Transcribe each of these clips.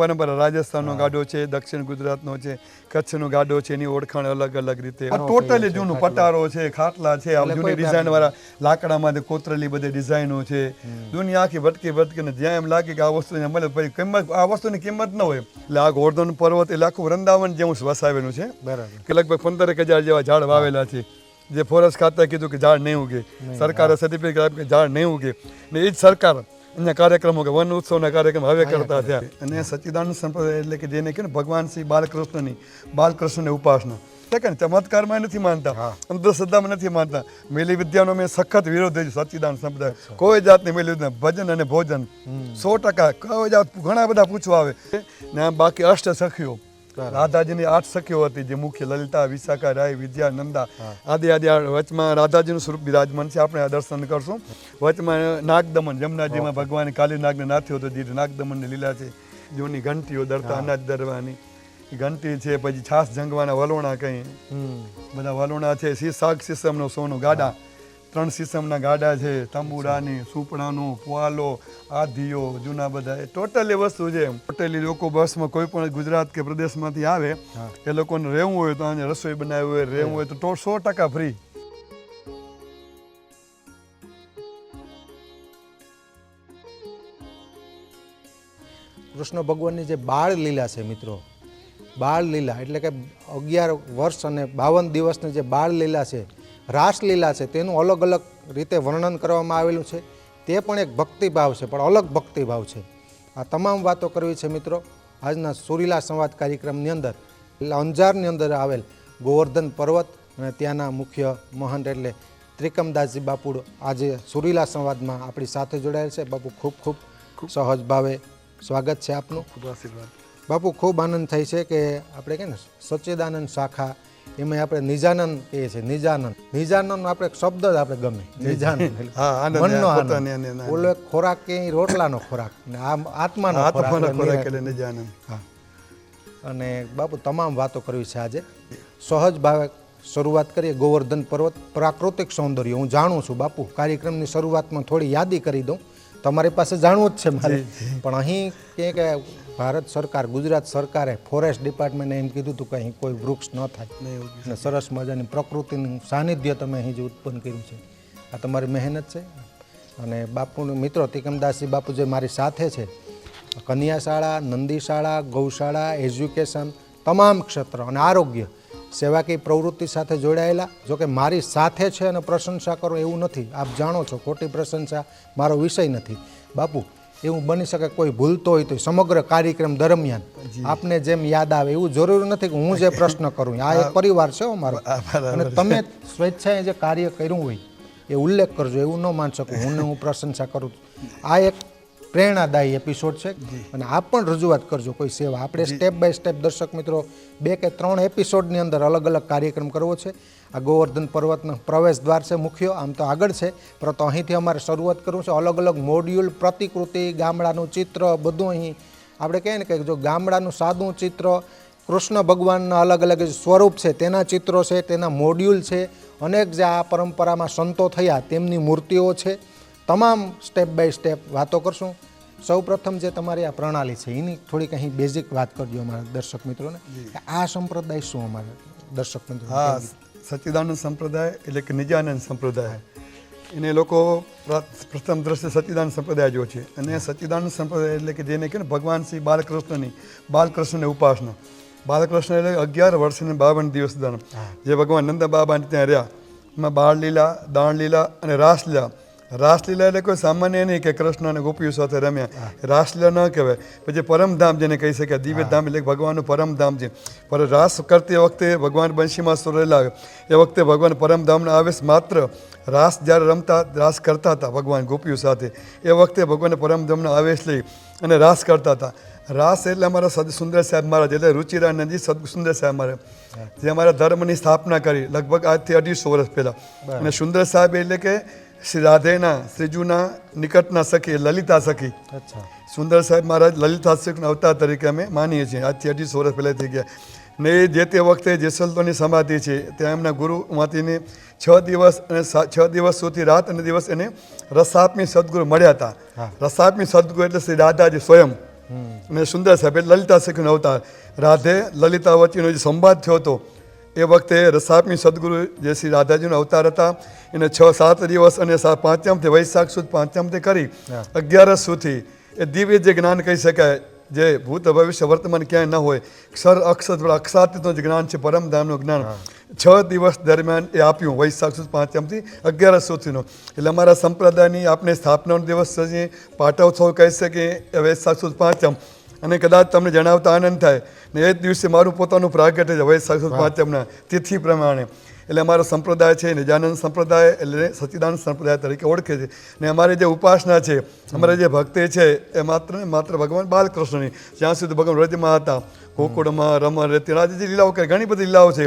પરંપરા રાજસ્થાનનો ગાડો છે દક્ષિણ ગુજરાતનો છે કચ્છનો ગાડો છે એની ઓળખાણ અલગ અલગ રીતે. આ ટોટલી જૂનું પટારો છે ખાટલા છે આ જૂની ડિઝાઇન વાળા લાકડામાં કોતરેલી બધી ડિઝાઇનો છે. દુનિયા આખી ભટકી ભટકીને જ્યાં એમ લાગે કે આ વસ્તુ મળે પછી કિંમત આ વસ્તુની કિંમત ન હોય. એટલે આ ગોર્ધન પર્વત એટલે આખું વૃંદાવન જેવું વસાવેલું છે. બરાબર. કે લગભગ પંદરેક હજાર જેવા ઝાડ વાવેલા છે. જે ફોરેસ્ટ ખાતાએ કીધું કે ઝાડ નહીં ઉગે. સરકારે સર્ટિફિકેટ આપ્યું કે ઝાડ નહીં ઉગે. ને એ જ સરકાર અહીંયા કાર્યક્રમો કે વન ઉત્સવના કાર્યક્રમ હવે કરતા થયા. અને સચ્ચિદાનંદ સંપ્રદાય એટલે કે જેને કહે ભગવાન શ્રી બાલકૃષ્ણની બાલકૃષ્ણની ઉપાસના. કે ને ચમત્કારમાં નથી માનતા. અંધશ્રદ્ધામાં નથી માનતા. મેલી વિદ્યાનો મેં સખત વિરોધ છે સચિદાન સંપ્રદાય કોઈ જાતની મેલી વિદ્યા ભજન અને ભોજન. સો ટકા. કોઈ જાત ઘણા બધા પૂછવા આવે. ને બાકી અષ્ટ સખીઓ. રાધાજીની આઠ સખીઓ હતી જે મુખ્ય લલિતા વિશાખા રાય વિદ્યા નંદા આદિ આદિ વચમાં રાધાજીનું સ્વરૂપ બિરાજમાન છે. આપણે આ દર્શન કરશું. વચમાં નાગદમન જમનાજીમાં ભગવાન કાલી નાગને નાથ્યો હતો જે નાગદમનની લીલા છે. જૂની ઘંટીઓ દરતા અનાજ દરવાની. ઘંટી છે પછી છાસ જંગવાના વલોણા કઈ. બધા વલોણા છે. શીશાક શીશમનો સોનું ગાડા. ત્રણ સિસ્ટમના ગાડા છે તંબુરાની સુપડાનો પોઆલો આધિયો જૂના બધા. એ ટોટલી વસ્તુ છે ટોટલી લોકો બસમાં કોઈ પણ ગુજરાત કે પ્રદેશમાંથી આવે એ લોકોને રહેવું હોય તો અહીંયા રસોઈ બનાવી હોય રહેવું હોય તો તો સો ટકા ફ્રી કૃષ્ણ ભગવાનની જે બાળ લીલા છે મિત્રો બાળ લીલા એટલે કે અગિયાર વર્ષ અને બાવન દિવસની જે બાળ લીલા છે રાસલીલા છે તેનું અલગ અલગ રીતે વર્ણન કરવામાં આવેલું છે. તે પણ એક ભક્તિભાવ છે પણ અલગ ભક્તિભાવ છે. આ તમામ વાતો કરવી છે મિત્રો આજના સુરીલા સંવાદ કાર્યક્રમની અંદર એટલે અંજારની અંદર આવેલ ગોવર્ધન પર્વત અને ત્યાંના મુખ્ય મહંત એટલે ત્રિકમદાસજી બાપુ આજે સુરીલા સંવાદમાં આપણી સાથે જોડાયેલ છે. બાપુ ખૂબ ખૂબ સહજ ભાવે સ્વાગત છે આપનું. ખૂબ આશીર્વાદ. બાપુ ખૂબ આનંદ થાય છે કે આપણે કે ને સચ્ચિદાનંદ શાખા એમાં આપણે નિજાનંદ કહીએ છીએ નિજાનંદ. નિજાનંદ આપણે શબ્દ જ આપણે ગમે. નિજાનંદ. મનનો આનંદ. ઓલો ખોરાક કે રોટલાનો ખોરાક. ને આ આત્માનો ખોરાક નિજાનંદ. હા. અને બાપુ તમામ વાતો કરવી છે આજે. સહજ ભાવે શરૂઆત કરીએ. ગોવર્ધન પર્વત પ્રાકૃતિક સૌંદર્ય. હું જાણું છું બાપુ કાર્યક્રમની શરૂઆતમાં થોડી યાદી કરી દઉં. તમારી પાસે જાણવું જ છે મારે. પણ અહીં કે ભારત સરકાર ગુજરાત સરકારે ફોરેસ્ટ ડિપાર્ટમેન્ટને એમ કીધું હતું કે અહીં કોઈ વૃક્ષ ન થાય. અને સરસ મજાની પ્રકૃતિનું સાનિધ્ય તમે અહીં જે ઉત્પન્ન કર્યું છે. આ તમારી મહેનત છે. અને બાપુના મિત્રો તિકમદાસજી બાપુ જે મારી સાથે છે કન્યા શાળા નંદી શાળા ગૌશાળા એજ્યુકેશન તમામ ક્ષેત્ર અને આરોગ્ય સેવાકીય પ્રવૃત્તિ સાથે જોડાયેલા જો કે મારી સાથે છે અને પ્રશંસા કરો એવું નથી. આપ જાણો છો ખોટી પ્રશંસા મારો વિષય નથી. બાપુ એવું બની શકે કોઈ ભૂલતો હોય તો સમગ્ર કાર્યક્રમ દરમિયાન આપને જેમ યાદ આવે એવું જરૂરી નથી કે હું જે પ્રશ્ન કરું આ એક પરિવાર છે અમારો મારો. અને તમે સ્વેચ્છાએ જે કાર્ય કર્યું હોય એ ઉલ્લેખ કરજો એવું ન માની શકું હું હું પ્રશંસા કરું આ એક પ્રેરણાદાયી એપિસોડ છે. અને આપ પણ રજૂઆત કરજો કોઈ સેવા. આપણે સ્ટેપ બાય સ્ટેપ દર્શક મિત્રો બે કે ત્રણ એપિસોડની અંદર અલગ અલગ કાર્યક્રમ કરવો છે. આ ગોવર્ધન પર્વતનો પ્રવેશ દ્વાર છે મુખ્ય આમ તો આગળ છે. પરંતુ અહીંથી અમારે શરૂઆત કરવું છે. અલગ અલગ મોડ્યુલ પ્રતિકૃતિ ગામડાનું ચિત્ર બધું અહીં આપણે કહીએ ને કે જો ગામડાનું સાદું ચિત્ર કૃષ્ણ ભગવાનના અલગ અલગ સ્વરૂપ છે તેના ચિત્રો છે તેના મોડ્યુલ છે. અનેક જે આ પરંપરામાં સંતો થયા તેમની મૂર્તિઓ છે. તમામ સ્ટેપ બાય સ્ટેપ વાતો કરશું. સૌ પ્રથમ જે તમારી આ પ્રણાલી છે એની થોડીક અહીં બેઝિક વાત કરજો અમારા દર્શક મિત્રોને કે આ સંપ્રદાય શું અમારા? દર્શક મિત્રો હા સચ્ચિદાનંદ સંપ્રદાય એટલે કે નિજાનંદ સંપ્રદાય. એને લોકો પ્ર- પ્રથમ દ્રશ્ય સચ્ચિદાનંદ સંપ્રદાય જો છે. અને સચ્ચિદાનંદ સંપ્રદાય એટલે કે જેને કે ને ભગવાન શ્રી બાલકૃષ્ણની બાલકૃષ્ણની ઉપાસના. બાલકૃષ્ણ એટલે અગિયાર વર્ષની બાવન દિવસ દાન જે ભગવાન નંદ બાબા ત્યાં રહ્યા. એમાં બાળલીલા દાણલીલા દાણ લીલા અને રાસલીલા રાસલીલા એટલે કોઈ સામાન્ય નહીં કે કૃષ્ણ અને ગોપીઓ સાથે રમ્યા. રાસલીલા ન કહેવાય. પછી પરમધામ જેને કહી શકાય દિવ્ય ધામ એટલે ભગવાનનું પરમધામ છે. પર રાસ કરતી વખતે ભગવાન બંશીમાં સુરેલા આવે એ વખતે ભગવાન પરમધામના આવેશ માત્ર રાસ જ્યારે રમતા રાસ કરતા હતા ભગવાન ગોપીઓ સાથે. એ વખતે ભગવાન પરમધામનો આવેશ લઈ અને રાસ કરતા હતા. રાસ એટલે અમારા સદ સુંદર સાહેબ મહારાજ એટલે રુચિરાનંદજી સદ સુંદર સાહેબ મહારાજ. જે અમારા ધર્મની સ્થાપના કરી લગભગ આજથી અઢીસો વર્ષ પહેલાં. અને સુંદર સાહેબ એટલે કે શ્રી રાધેના શ્રીજુના નિકટના સખી લલિતા સખી. સુંદર સાહેબ મહારાજ લલિતા સખીના અવતાર તરીકે અમે માનીએ છીએ. આજથી અઢીસો વર્ષ પહેલાં થઈ ગયા. ને એ જે તે વખતે જેસલતોની સમાધિ છે ત્યાં એમના ગુરુમાંથી છ દિવસ અને છ દિવસ સુધી રાત અને દિવસ એને રસાપમી સદગુરુ મળ્યા હતા. રસાપમી સદગુરુ એટલે શ્રી રાધાજી સ્વયં. અને સુંદર સાહેબ એટલે લલિતા શીખનો અવતાર. રાધે લલિતા વચ્ચેનો જે સંવાદ થયો હતો એ વખતે રસાપી સદગુરુ જે શ્રી રાધાજીનો અવતાર હતા એને છ સાત દિવસ અને પાંચમથી વૈશાખ સુદ પાંચમથી કરી અગિયારસ સુધી એ દિવ્ય જે જ્ઞાન કહી શકાય જે ભૂત ભવિષ્ય વર્તમાન ક્યાંય ન હોય ક્ષર અક્ષર અક્ષાતીતનું જે જ્ઞાન છે પરમધામનું જ્ઞાન છ દિવસ દરમિયાન એ આપ્યું વૈશાખ સુદ પાંચમથી અગિયારસ સુધીનો. એટલે અમારા સંપ્રદાયની આપણે સ્થાપનાનો દિવસ છે પાટોત્સવ કહી શકીએ વૈશાખ સુદ પાંચમ. અને કદાચ તમને જણાવતા આનંદ થાય. ને એ જ દિવસે મારું પોતાનું પ્રાગટ્ય છે સુદ પાંચમના તિથિ પ્રમાણે. એટલે અમારો સંપ્રદાય છે નિજાનંદ સંપ્રદાય એટલે સચ્ચિદાનંદ સંપ્રદાય તરીકે ઓળખે છે. ને અમારી જે ઉપાસના છે અમારે જે ભક્તિ છે એ માત્ર ને માત્ર ભગવાન બાલકૃષ્ણની. જ્યાં સુધી ભગવાન વ્રજમાં હતા ગોકુળમાં રમણ રેતી રાજી જે લીલાઓ કરે ઘણી બધી લીલાઓ છે.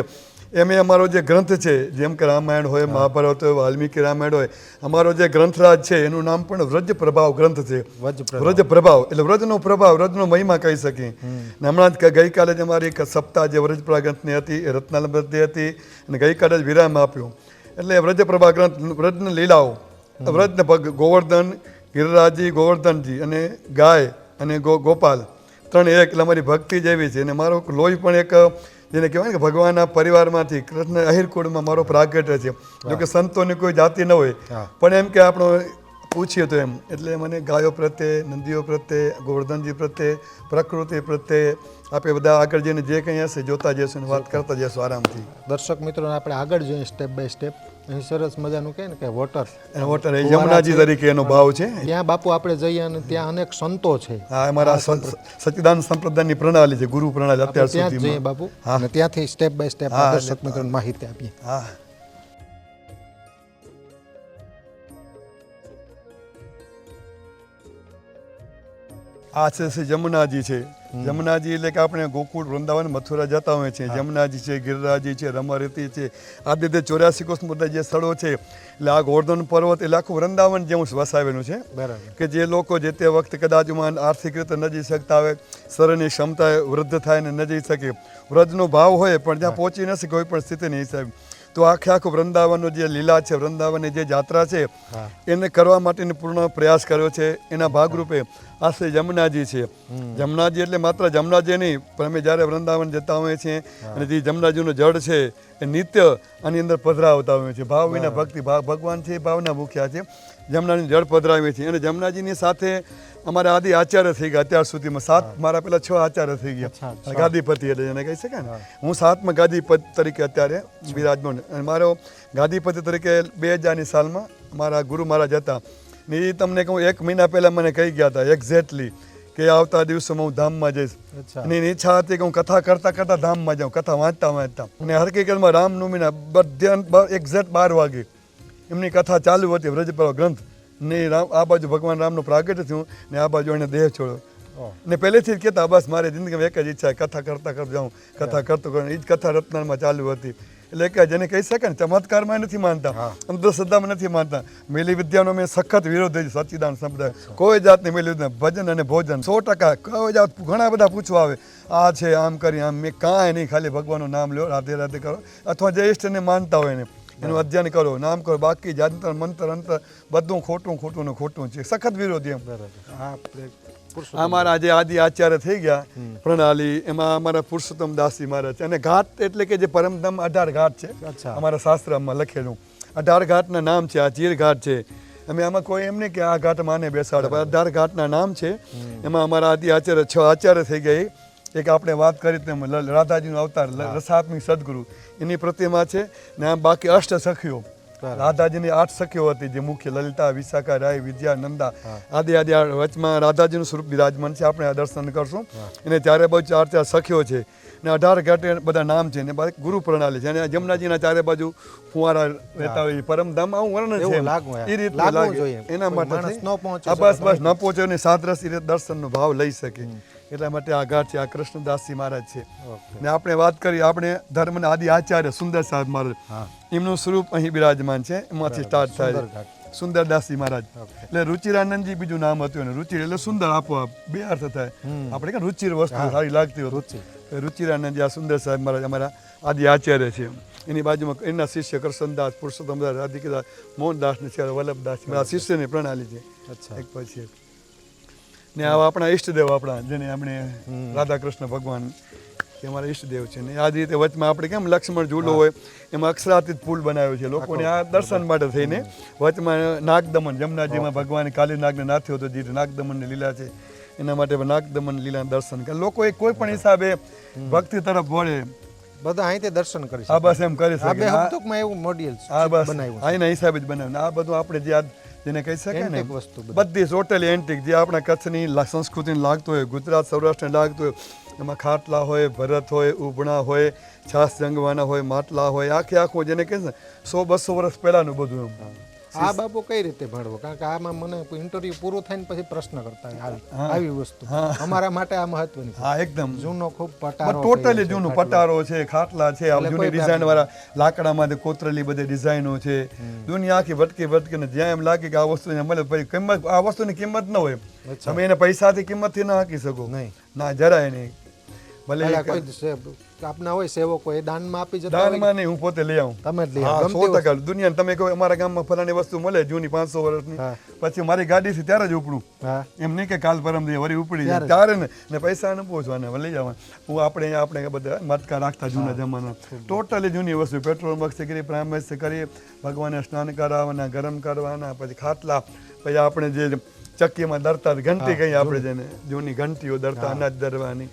એમ અમારો જે ગ્રંથ છે જેમ કે રામાયણ હોય મહાભારત હોય વાલ્મીકી રામાયણ હોય અમારો જે ગ્રંથરાજ છે એનું નામ પણ વ્રજ પ્રભાવ ગ્રંથ છે. વ્રજ પ્રભાવ. એટલે વ્રજનો પ્રભાવ વ્રજનો મહિમા કહી શકીએ. ને હમણાં જ ગઈકાલે જ અમારી એક સપ્તાહ જે વ્રજ પ્રભા ગ્રંથની હતી એ રત્નાલબ્ધી હતી અને ગઈકાલે જ વિરામ આપ્યો. એટલે વ્રજ પ્રભા ગ્રંથ વ્રજની લીલાઓ વ્રજને ભગ ગોવર્ધન ગિરિરાજી ગોવર્ધનજી અને ગાય અને ગો ગોપાલ ત્રણ એક એટલે અમારી ભક્તિ જેવી છે. અને મારો લોહી પણ એક જેને કહેવાય ને કે ભગવાનના પરિવારમાંથી કૃષ્ણ અહિરકુળમાં મારો પ્રાગટ્ય છે. જોકે સંતોની કોઈ જાતિ ન હોય પણ એમ કે આપણો પૂછીએ તો એમ. એટલે મને ગાયો પ્રત્યે નંદીઓ પ્રત્યે ગોવર્ધનજી પ્રત્યે પ્રકૃતિ પ્રત્યે આપણે બધા આગળ જઈને જે કંઈ હશે જોતા જઈશું વાત કરતા જઈશું આરામથી. દર્શક મિત્રોને આપણે આગળ જોઈએ સ્ટેપ બાય સ્ટેપ અહીં સરસ મજાનું કહે ને કે વોટર વોટર એ યમુનાજી તરીકે એનો ભાવ છે. ત્યાં બાપુ આપણે જઈએ અને ત્યાં અનેક સંતો છે. હા અમારા સચિદાન સંપ્રદાયની પ્રણાલી છે ગુરુ પ્રણાલી અત્યાર સુધી જઈએ બાપુ અને ત્યાંથી સ્ટેપ બાય સ્ટેપ દર્શક મિત્રોને માહિતી આપીએ. હા. આ છે શ્રી જમુનાજી છે. જમુનાજી એટલે કે આપણે ગોકુળ વૃંદાવન મથુરા જતા હોય છે. જમનાજી છે ગિરરાજી છે રમારતી છે. આ રીતે ચોર્યાસી કોષ જે સ્થળો છે એટલે આ ગોર્ધન પર્વત એટલે આખું વૃંદાવન જેવું વસાવેલું છે. કે જે લોકો જે તે વખતે કદાચમાં આર્થિક રીતે ન જઈ શકતા હોય શરીરની ક્ષમતા વૃદ્ધ થાય ને ન જઈ શકે વ્રજનો ભાવ હોય પણ ત્યાં પહોંચી ન શકે કોઈ પણ સ્થિતિની હિસાબે. તો આખે આખું વૃંદાવનનો જે લીલા છે વૃંદાવનની જે જાત્રા છે એને કરવા માટેનો પૂર્ણ પ્રયાસ કર્યો છે. એના ભાગરૂપે આ શ્રી જમનાજી છે. જમનાજી એટલે માત્ર જમનાજી નહીં પણ અમે જ્યારે વૃંદાવન જતા હોઈએ છીએ અને જે જમનાજીનું જળ છે એ નિત્ય આની અંદર પધરાવતા હોઈએ છીએ. ભાવ વિના ભક્તિ ભાવ ભગવાન છે એ ભાવના મુખ્યા છે. જમનાની જળ પધરાવી હતી. અને જમનાજીની સાથે અમારા આદિ આચાર્ય થઈ ગયા અત્યાર સુધીમાં. સાત મારા પેલા છ આચાર્ય થઈ ગયા. ગાદીપતિ એટલે એને કહી શકાય ને. હું. સાતમા ગાદીપતિ તરીકે અત્યારે બિરાજમાન અને મારો ગાદીપતિ તરીકે બે હજારની સાલમાં મારા ગુરુ મહારાજ હતા. ને એ તમને કહું એક મહિના પહેલાં મને કહી ગયા હતા એક્ઝેક્ટલી કે આવતા દિવસોમાં હું ધામમાં જઈશ. અને એની ઈચ્છા હતી કે હું કથા કરતા કરતા ધામમાં જાઉં કથા વાંચતા વાંચતા. અને હકીકતમાં રામનવમીના બધા એક્ઝેક્ટ બાર વાગે એમની કથા ચાલુ હતી વ્રજપરો ગ્રંથ. ને રામ આ બાજુ ભગવાન રામનું પ્રાગટ્ય થયું ને આ બાજુ એને દેહ છોડ્યો. ને પહેલેથી જ કહેતા બસ મારી જિંદગીમાં એક જ ઈચ્છા કથા કરતા કરતા જાઉં કથા કરતો કરું એ જ કથા રત્નામાં ચાલુ હતી. એટલે કે જેને કહી શકે ને ચમત્કારમાં નથી માનતા અંધશ્રદ્ધામાં નથી માનતા. મેલી વિદ્યાનો મેં સખત વિરોધ છે સચ્ચિદાન સંપ્રદાય. કોઈ જાતની મેલી વિદ્યા ભજન અને ભોજન સો ટકા કોઈ જાત ઘણા બધા પૂછવા આવે. આ છે આમ કરી આમ મેં કાંઈ નહીં ખાલી ભગવાનનું નામ લ્યો રાધે રાધે કરો. અથવા જે ઈષ્ટને માનતા હોય એને. એનું અધ્યયન કરો નામ કરો બાકી જાંતર મંતર અંતર બધું ખોટું ખોટું ને ખોટું છે. સખત વિરોધી એમ. અમારા જે આદિ આચાર્ય થઈ ગયા પ્રણાલી એમાં અમારા પુરુષોત્તમ દાસજી મહારાજ અને ઘાટ એટલે કે જે પરમધામ અઢાર ઘાટ છે. અમારા શાસ્ત્રમાં લખેલું. અઢાર ઘાટના નામ છે આ ચીર ઘાટ છે. અમે આમાં કોઈ એમ નહીં કે આ ઘાટ માને બેસાડે અઢાર ઘાટના નામ છે. એમાં અમારા આદિ આચાર્ય છ આચાર્ય થઈ ગઈ એક આપણે વાત કરી તેમ રાધાજીનો અવતાર રસાત્મિક સદગુરુ. એની પ્રતિમા છે ને આમ બાકી અષ્ટ સખીઓ. રાધાજીની આઠ સખીઓ હતી જે મુખ્ય લલિતા વિશાખા રાય વિદ્યા નંદા. આદિ આદિ વચમાં રાધાજીનું સ્વરૂપ બિરાજમાન છે. આપણે આ દર્શન કરશું. એને ચારે બાજુ ચાર ચાર સખીઓ છે. ને અઢાર ઘાટે બધા નામ છે ને ગુરુ પ્રણાલી છે. અને જમનાજીના ચારે બાજુ ફુવારા રહેતા હોય પરમધામ આવું વર્ણન છે એ રીતે એના માટે માણસ થઈ. ન પહોંચી બસ બસ ન પહોંચે અને સાદરસ રીતે દર્શનનો ભાવ લઈ શકે. એટલા માટે આ ઘાટ છે આ કૃષ્ણદાસજી મહારાજ છે. ને આપણે વાત કરી આપણે ધર્મના આદિ આચાર્ય સુંદર સાહેબ મહારાજ. એમનું સ્વરૂપ અહીં બિરાજમાન છે એમાંથી સ્ટાર્ટ થાય સુંદર છે સુંદરદાસજી મહારાજ. એટલે રુચિરાનંદજી બીજું નામ હતું અને રુચિર એટલે સુંદર આપોઆપ બે અર્થ થાય. આપણે કે રુચિર વસ્તુ સારી લાગતી હોય રુચિ. રુચિરાનંદજી આ સુંદર સાહેબ મહારાજ અમારા આદિ આચાર્ય છે. એની બાજુમાં એના શિષ્ય કરશનદાસ પુરુષોત્તમદાસ રાધિકદાસ મોહનદાસ ને છે વલ્લભદાસ આ શિષ્યની પ્રણાલી છે. એક પછી એક. ને આવા આપણા ઈષ્ટદેવ આપણા જેને આપણે રાધા કૃષ્ણ ભગવાન એ અમારા ઈષ્ટદેવ છે. ને આ રીતે વચમાં આપણે કેમ લક્ષ્મણ ઝૂલો હોય એમાં અક્ષરાતીત પુલ બનાવ્યો છે લોકોને આ દર્શન માટે થઈને વચમાં નાગદમન જમનાજીમાં ભગવાન કાલી નાગને નાથ્યો હતો જે નાગદમનની લીલા છે એના માટે નાગદમન લીલા દર્શન કરે. લોકો એ કોઈ પણ હિસાબે ભક્તિ તરફ વળે. બધા અહીંથી દર્શન કરી આ બસ એમ કરી આ બે શકે આ- હપ્તકમાં એવું મોડ્યુલ આ બસ. બનાવ્યું અહીંના હિસાબે જ બનાવ્યું. આ બધું આપણે જે આ જેને કહી શકાય ને વસ્તુ બધી. ટોટલી એન્ટિક જે આપણા કચ્છની સંસ્કૃતિને લાગતું હોય ગુજરાત સૌરાષ્ટ્રને લાગતું હોય એમાં ખાટલા હોય ભરત હોય ઉભણા હોય છાસ જંગવાના હોય માટલા હોય આખે આખું જેને કહે છે સો બસો વર્ષ પહેલાંનું બધું એમ આ બાપુ કઈ રીતે ભણવો કારણ કે આમાં મને ઇન્ટરવ્યુ પૂરું થાય પછી પ્રશ્ન કરતા આવી આવી વસ્તુ. અમારા માટે આ મહત્વની હા એકદમ. જૂનો ખૂબ પટારો ટોટલી જૂનો પટારો છે ખાટલા છે આ જૂની ડિઝાઇન વાળા લાકડામાં કોતરેલી બધી ડિઝાઇનો છે દુનિયા આખી ભટકી ભટકીને જ્યાં એમ લાગે કે આ વસ્તુ મળે પછી કિંમત આ વસ્તુની કિંમત ન હોય. તમે એને પૈસાથી કિંમતથી ના હાંકી શકો. નહીં. ના જરાય નહીં. ભલે કોઈ આપના હોય સેવકો એ દાનમાં આપી જતા દાનમાં નહીં હું પોતે લઈ આવું. તમે જ લઈ આવો. સો ટકા. દુનિયા તમે કહો અમારા ગામમાં ફલાણી વસ્તુ મળે જૂની પાંચસો વર્ષની. પછી મારી ગાડી છે ત્યારે જ ઉપડું. એમ નહીં કે કાલ પરમ દે વળી ઉપડી જાય. ત્યારે ને ને પૈસા ન પૂછવાના લઈ જવાના. હું આપણે આપણે બધા મટકા રાખતા જૂના જમાના. ટોટલી જૂની વસ્તુ. પેટ્રોલ મક્ષ કરી પ્રામેશ કરી. ભગવાનને સ્નાન કરાવવાના ગરમ કરવાના પછી ખાટલા. પછી આપણે જે ચક્કીમાં દરતા ઘંટી કહીએ આપણે જેને. જૂની ઘંટીઓ દરતા અનાજ દરવાની.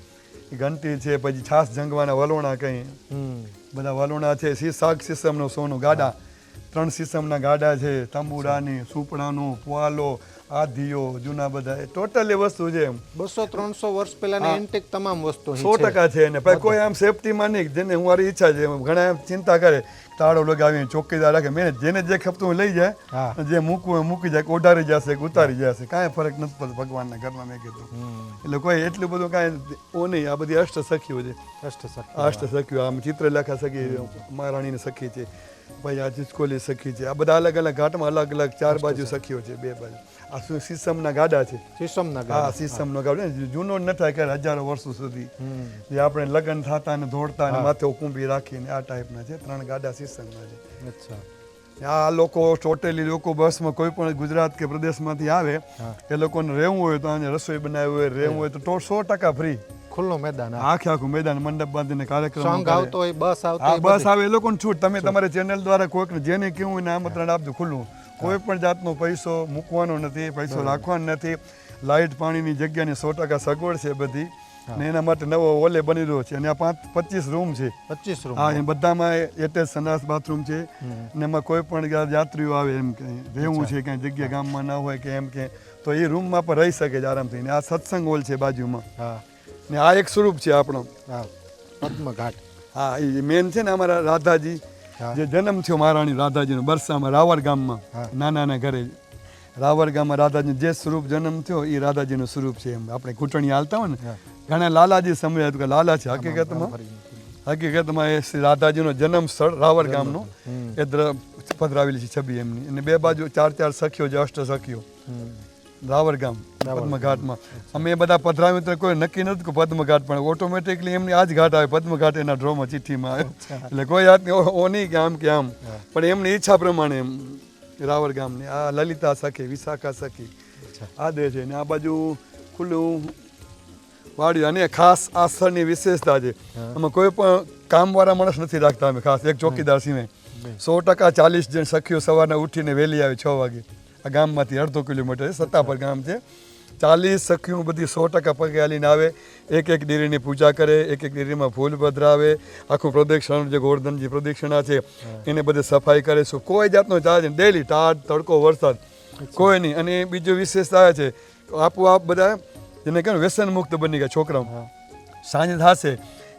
ઘંટી છે પછી છાસ જંગવાના વલોણા કંઈ. હમ. બધા વલોણા છે શાક સિસ્ટમનો સોનું ગાડા. ત્રણ સિસ્ટમના ગાડા છે તંબુરાની સુપડાનું પુઆલો આધિયો જૂના બધા એ વસ્તુ છે એમ. બસો ત્રણસો વર્ષ પહેલાની એન્ટિક તમામ વસ્તુ સો ટકા છે એને. પછી કોઈ આમ સેફટીમાં નહીં જેને હું મારી ઈચ્છા છે ઘણા એમ ચિંતા કરે તાળો લગાવીને ચોકીદાર રાખે. મેં જેને જે ખપતું લઈ જાય. જે મૂકવું મૂકી જાય ઓઢારી જશે ઉતારી જશે. કાંઈ ફરક નથી પડતો ભગવાનના ઘરમાં મેં કીધું. એટલે કોઈ એટલું બધું કાંઈ ઓ નહીં આ બધી અષ્ટ સખીઓ છે. અષ્ટ સખી. અષ્ટ સખીઓ આમ ચિત્રલેખા સખી મહારાણીની સખી છે. પછી આ ચિચકોલી સખી છે. આ બધા અલગ અલગ ઘાટમાં અલગ અલગ ચાર બાજુ સખીઓ છે બે બાજુ. આ શું સીસમના ગાડા છે? શીશમના હા. સીસમનો ગાડો. જૂનો ન થાય કે હજારો વર્ષો સુધી. જે આપણે લગ્ન થતા ને દોડતા ને માથે કુંભી રાખીને આ ટાઈપના છે. ત્રણ ગાડા સીસમના છે. અચ્છા. આ લોકો ટોટલી લોકો બસમાં કોઈ પણ ગુજરાત કે પ્રદેશમાંથી આવે એ લોકોને રહેવું હોય તો અહીંયા રસોઈ બનાવી હોય રહેવું હોય તો સો ટકા ફ્રી ખુલ્લું મેદાન આખે આખું મેદાન મંડપ બાંધીને કાર્યક્રમ સોંગ આવતો હોય બસ આવતો બસ આવે એ લોકોને છૂટ. તમે તમારી ચેનલ દ્વારા કોઈક જેને કેવું હોય ને આમંત્રણ આપજો ખુલ્લું. કોઈ પણ જાતનો પૈસો મૂકવાનો નથી પૈસો રાખવાનો નથી. લાઇટ પાણીની જગ્યાની સો ટકા સગવડ છે બધી. ને એના માટે નવો ઓલે બની રહ્યો છે અને આ પાંચ પચીસ રૂમ છે. પચીસ રૂમ. હા એ બધામાં એટેચ સંદાસ બાથરૂમ છે. ને એમાં કોઈ પણ યાત્રીઓ આવે એમ કે રહેવું છે ક્યાંય જગ્યા ગામમાં ના હોય કે એમ કે તો એ રૂમમાં પણ રહી શકે છે આરામથી. ને આ સત્સંગ હોલ છે બાજુમાં. હા. ને આ એક સ્વરૂપ છે આપણો. હા. પદ્મઘાટ. હા એ મેન છે ને અમારા રાધાજી. જે જન્મ થયો મહારાણી રાધાજીનો બરસામાં રાવર ગામમાં. નાનાના ઘરે. રાવર ગામમાં રાધાજી જે સ્વરૂપ જન્મ થયો એ રાધાજીનું સ્વરૂપ છે એમ. આપણે ઘૂંટણી હાલતા હોય ને. ઘણા લાલાજી સમજાય હતું કે લાલા છે. હકીકતમાં હકીકતમાં એ શ્રી રાધાજીનો જન્મ સ્થળ રાવર ગામનો એ પધરાવેલી છે છબી એમની. અને બે બાજુ ચાર ચાર સખીઓ છે અષ્ટ સખીઓ. રાવર ગામ પદ્મઘાટમાં. અમે એ બધા પધરાવ્યું તો કોઈ નક્કી નથી કે પદ્મઘાટ પણ ઓટોમેટિકલી એમની આ જ ઘાટ આવે પદ્મઘાટ એના ડ્રોમાં ચિઠ્ઠીમાં આવે. એટલે કોઈ હાથ ઓ નહીં કે આમ કે આમ. પણ એમની ઈચ્છા પ્રમાણે એમ રાવર ગામની આ લલિતા સખી વિશાખા સખી આ દે છે. ને આ બાજુ ખુલ્લું વાડિયું અને ખાસ આ સ્થળની વિશેષતા છે. અમે કોઈ પણ કામવાળા માણસ નથી રાખતા અમે ખાસ. એક ચોકીદાર સિવાય સો ટકા ચાલીસ જણ સખીઓ સવારના ઉઠીને વહેલી આવે છ વાગે. આ ગામમાંથી અડધો કિલોમીટર સત્તાપર ગામ છે. ચાલીસ સખીઓ બધી સો ટકા પગે હાલીને આવે. એક એક ડેરીની પૂજા કરે એક એક ડેરીમાં ફૂલ પધરાવે. આખું પ્રદક્ષિણ જે ગોવર્ધનજી પ્રદક્ષિણા છે એને બધે સફાઈ કરે. છે કોઈ જાતનો ચાર્જ ડેલી ટાઢ તડકો વરસાદ. કોઈ નહીં. અને બીજું વિશેષતા છે આપોઆપ બધા જેને કહે વ્યસન મુક્ત બની ગયા છોકરાઓ. સાંજ થશે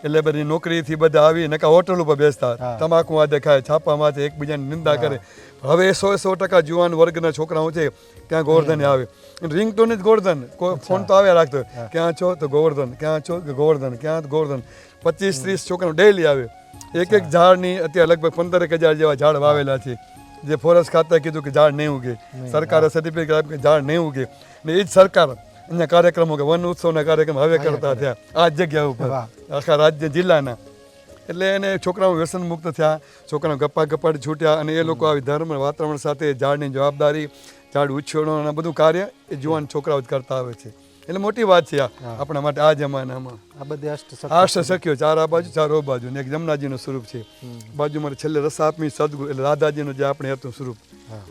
એટલે બધી નોકરીથી બધા આવી નકા હોટલ ઉપર બેસતા તમાકુ આ દેખાય છાપા માથે એકબીજાની નિંદા કરે. હવે સો સો ટકા જુવાન વર્ગના છોકરાઓ છે ત્યાં ગોવર્ધન આવે. રિંગ તો જ ગોવર્ધન. કોઈ ફોન તો આવ્યા રાખતો. ક્યાં છો? તો ગોવર્ધન. ક્યાં છો? તો ગોવર્ધન. ક્યાં? તો ગોવર્ધન. પચીસ ત્રીસ છોકરાઓ ડેલી આવે. એક એક ઝાડની અત્યારે લગભગ પંદરેક હજાર જેવા ઝાડ વાવેલા છે. જે ફોરેસ્ટ ખાતા કીધું કે ઝાડ નહીં ઉગે. સરકારે સર્ટિફિકેટ આપ્યું કે ઝાડ નહીં ઉગે. ને એ જ સરકાર અહીંયા કાર્યક્રમો કે વન ઉત્સવના કાર્યક્રમ હવે કરતા થયા. આ જગ્યા ઉપર. આખા રાજ્ય જિલ્લાના. એટલે એને છોકરાઓ વ્યસન મુક્ત થયા. છોકરાઓ ગપ્પા ગપ્પાટ છૂટ્યા અને એ લોકો આવી ધર્મ વાતાવરણ સાથે ઝાડની જવાબદારી ઝાડ ઉછેરવાનું બધું કાર્ય એ જુવાન છોકરાઓ જ કરતા આવે છે. એટલે મોટી વાત છે આ આપણા માટે આ જમાનામાં. આ બધી અષ્ટ શક્યો ચાર આ બાજુ ચાર ઓ બાજુ. ને એક જમનાજીનું સ્વરૂપ છે. બાજુમાં છેલ્લે રસાત્મી સદગુરુ એટલે રાધાજીનું જે આપણે હતું સ્વરૂપ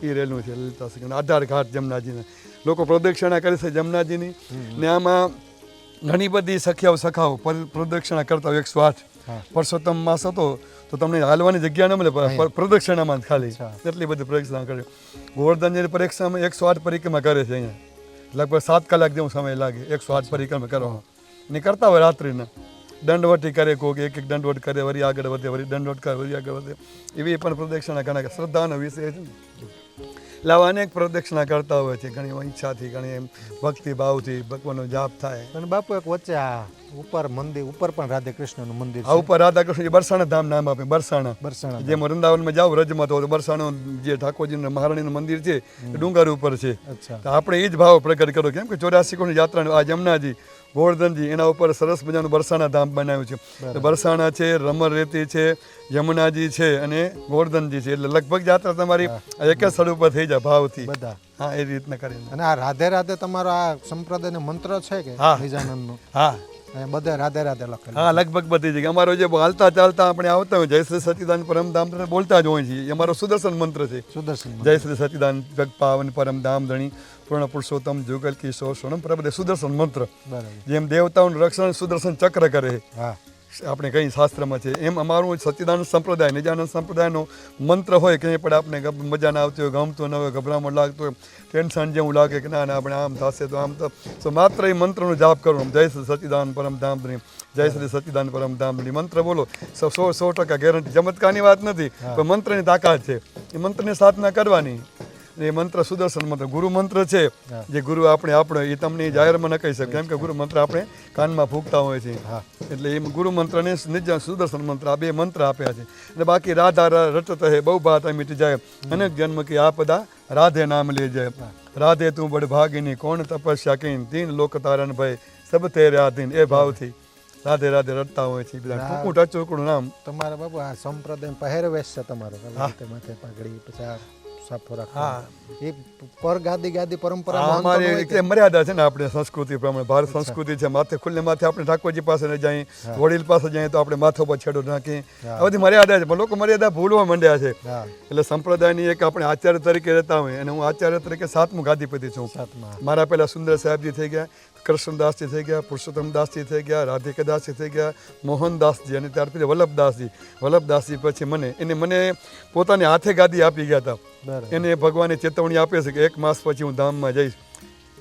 એ રહેલું છે. લલિતા આધાર ઘાટ જમનાજીના. લોકો પ્રદક્ષિણા કરે છે જમનાજીની. ને આમાં ઘણી બધી સખ્યાઓ સખાઓ પ્રદક્ષિણા કરતા હોય એકસો આઠ પરસોત્તમ માસ હતો તો તમને હાલવાની જગ્યા ન મળે પર- પર- પ્રદક્ષિણામાં ખાલી. એટલી બધી પ્રદક્ષિણા કરે. ગોવર્ધનની પરીક્ષામાં એકસો આઠ પરિક્રમા કરે છે અહીંયા. લગભગ સાત કલાક જેવો સમય લાગે એકસો આઠ પરિક્રમા કરવામાં ને કરતા હોય રાત્રિના. દંડવટી કરે કોક એક એક દંડવટ કરે વળી આગળ વધે વળી દંડવટ કરે વળી આગળ વધે. એવી પણ પ્રદક્ષિણા ઘણા શ્રદ્ધાનો વિષય છે એટલે આવા અનેક પ્રદક્ષિણા કરતા હોય છે. ઘણી ઈચ્છાથી ઘણી એમ ભક્તિ ભાવથી ભગવાનનો જાપ થાય. અને બાપુ એક વચ્ચે આ ઉપર મંદિર ઉપર પણ રાધે કૃષ્ણનું મંદિર આ ઉપર રાધાકૃષ્ણ બરસાણા ધામ નામ આપે બરસાણા. બરસાણા જેમ વૃંદાવનમાં જાવ રજમાં તો બરસાણો જે ઠાકોરજીનું મહારાણીનું મંદિર છે ડુંગર ઉપર છે. અચ્છા. તો આપણે એ જ ભાવ પ્રગટ કરો કેમ કે ચોર્યાસી કોની યાત્રા આ જમનાજી ગોવર્ધનજી એના ઉપર સરસ મજાનું બરસાણા ધામ બનાવ્યું છે. બરસાણા છે રમર રેતી છે યમુનાજી છે અને ગોવર્ધનજી છે. એટલે લગભગ યાત્રા તમારી એક જ સ્થળ ઉપર થઈ જાય ભાવથી. બધા. હા એ રીતના કરીને. અને આ રાધે રાધે તમારો આ સંપ્રદાયનો મંત્ર છે કે. નિજાનંદનો? હા. બધે રાધે રાધે લખેલું હા લગભગ બધી જગ્યાએ. અમારો જે હાલતા ચાલતા આપણે આવતા હોય જય શ્રી સચિદાન પરમધામ બોલતા જ હોય છે અમારો સુદર્શન મંત્ર છે. સુદર્શન જય શ્રી સચિદાન જગ પાવન પરમધામ ધણી. પૂર્ણ પુરુષોત્તમ જુગલ કિશોર સોનમ પ્રભુ સુદર્શન મંત્ર. જેમ દેવતાઓનું રક્ષણ સુદર્શન ચક્ર કરે. આપણે કઈ શાસ્ત્રમાં છે. એમ અમારું સચ્ચિદાનંદ સંપ્રદાય નિજાનંદ સંપ્રદાયનો મંત્ર હોય કે પણ આપણે મજા ના આવતી હોય ગમતું ન હોય ગભરામણ લાગતું હોય ટેન્શન જેવું લાગે કે ના ના આપણે આમ થશે તો આમ તો. માત્ર એ મંત્રનો જાપ કરો જય શ્રી સચ્ચિદાન પરમ ધામની જય શ્રી સચ્ચિદાન પરમ ધામની મંત્ર બોલો. સો સો સો ટકા ગેરંટી. ચમત્કારની વાત નથી પણ મંત્રની તાકાત છે. એ મંત્રની સાધના કરવાની. એ મંત્ર સુદર્શન મંત્ર ગુરુ મંત્ર છે જે ગુરુ આપણે આપણે એ તમને જાહેરમાં ન કહી શકે. કેમ કે ગુરુ મંત્ર આપણે કાનમાં ફૂંકતા હોય છે. હા. એટલે એ ગુરુ મંત્ર ને નિજ સુદર્શન મંત્ર આ બે મંત્ર આપ્યા છે. અને બાકી રાધા ર- રટત હે બહુ ભાત મિટ જાય. અનેક જન્મ કે આપદા રાધે નામ લે જાય. રાધે તું બડ ભાગીની કોણ તપસ્યા કીન? તીન લોક તારણ ભય સબ તે રાધીન એ ભાવથી રાધે રાધે રટતા હોય છે બધા. ટૂંકું ટચુકડું નામ. તમારા બાપુ આ સંપ્રદાય પહેરવેશ છે તમારો. માથે પાઘડી પછી સાફો રાખવાનો એ પર ગાદી ગાદી પરંપરા અમારી એક મર્યાદા છે ને આપણે સંસ્કૃતિ પ્રમાણે. ભારત સંસ્કૃતિ છે માથે ખુલ્લે માથે આપણે ઠાકોરજી પાસે ન જાય વડીલ પાસે જાય તો આપણે માથો પર છેડો નાખીએ આ બધી મર્યાદા છે પણ લોકો મર્યાદા ભૂલવા માંડ્યા છે. એટલે સંપ્રદાયની એક આપણે આચાર્ય તરીકે રહેતા હોય અને હું આચાર્ય તરીકે સાતમું ગાદીપતિ છું. મારા પહેલા સુંદર સાહેબજી થઈ ગયા કૃષ્ણદાસજી થઈ ગયા પુરુષોત્તમદાસજી થઈ ગયા રાધિકાદાસજી થઈ ગયા મોહનદાસજી અને ત્યાર પછી વલ્લભદાસજી વલ્લભદાસજી પછી મને એને મને પોતાની હાથે ગાદી આપી ગયા હતા। એને ભગવાને ચેતવણી આપે છે કે એક માસ પછી હું ધામમાં જઈશ।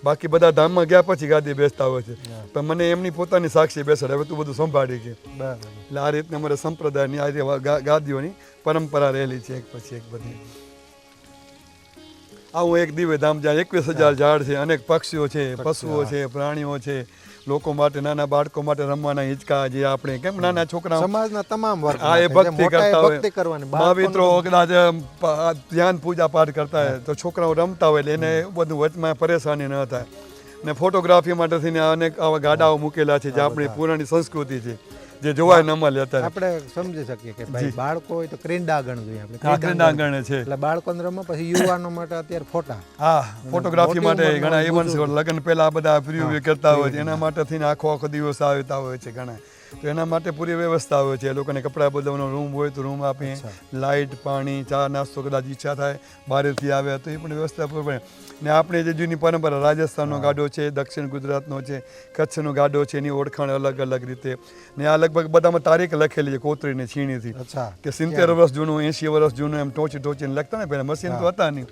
બાકી બધા ધામમાં ગયા પછી ગાદી બેસતા હોય છે। પણ મને એમની પોતાની સાક્ષી બેસાડે હવે તું બધું સંભાળી કે। એટલે આ રીતના અમારે સંપ્રદાયની આ રીતે ગાદીઓની પરંપરા રહેલી છે એક પછી એક બધી. આવું એક દિવ્ય ધામ જ્યાં એકવીસ હજાર ઝાડ છે અનેક પક્ષીઓ છે પશુઓ છે પ્રાણીઓ છે લોકો માટે નાના બાળકો માટે રમવાના હિંચકા જે આપણે કેમ નાના છોકરા સમાજના તમામ વર્ગ આ એ ભક્તિ કરતા હોય. ભક્તિ કરવાની મહાવિત્રો કદાચ ધ્યાન પૂજા પાઠ કરતા હોય તો છોકરાઓ રમતા હોય એટલે એને બધું વચમાં પરેશાની ન થાય. ને ફોટોગ્રાફી માટે થઈને અનેક આવા ગાડાઓ મૂકેલા છે જે આપણી પુરાણી સંસ્કૃતિ છે. જે જોવાય ન મળે અત્યારે. આપણે સમજી શકીએ કે ભાઈ બાળકો હોય તો ક્રીડાગણ જોઈએ આપણે. ક્રેન્ડા ક્રીડાંગણ છે. એટલે બાળકો રમવા પછી યુવાનો માટે અત્યારે ફોટા. હા ફોટોગ્રાફી માટે ઘણા ઇવન્ટ્સ લગ્ન પહેલા બધા પ્રિવ્યુ કરતા હોય છે એના માટે થઈને આખો આખો દિવસ આવતા હોય છે ઘણા. તો એના માટે પૂરી વ્યવસ્થા હોય છે. એ લોકોને કપડાં બદલવાનો રૂમ હોય તો રૂમ આપીએ. લાઇટ પાણી ચા નાસ્તો કદાચ ઈચ્છા થાય બહારેથી આવે તો એ પણ વ્યવસ્થા પૂરી પડે. ને આપણે જે જૂની પરંપરા રાજસ્થાનનો ગાડો છે દક્ષિણ ગુજરાતનો છે કચ્છનો ગાડો છે એની ઓળખાણ અલગ અલગ રીતે. ને આ લગભગ બધામાં તારીખ લખેલી છે કોતરીને છીણીથી. કે સિત્તેર વર્ષ જૂનું એંશી વર્ષ જૂનું એમ ટોચી ટોચીને લખતા ને પહેલાં મશીન તો હતા નહીં.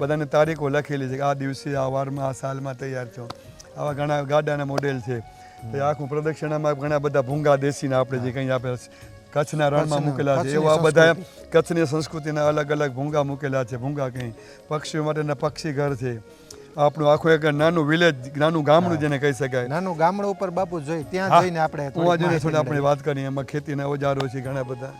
બધાને તારીખો લખેલી છે કે આ દિવસે આ વારમાં આ સાલમાં તૈયાર છો આવા ઘણા ગાડાના મોડેલ છે. તો આખું પ્રદક્ષિણામાં ઘણા બધા ભૂંગા દેશીના આપણે જે કંઈ આપણે કચ્છના રણમાં મૂકેલા છે. એવા બધા કચ્છની સંસ્કૃતિના અલગ અલગ ભૂંગા મૂકેલા છે. ભૂંગા કંઈ પક્ષીઓ માટેના પક્ષી ઘર છે. આપણું આખું એક નાનું વિલેજ નાનું ગામડું જેને કહી શકાય. નાનું ગામડું ઉપર બાપુ જોઈ ત્યાં. જઈને આપણે જોઈને થોડી આપણે વાત કરીએ. એમાં ખેતીના ઓજારો છે ઘણા બધા.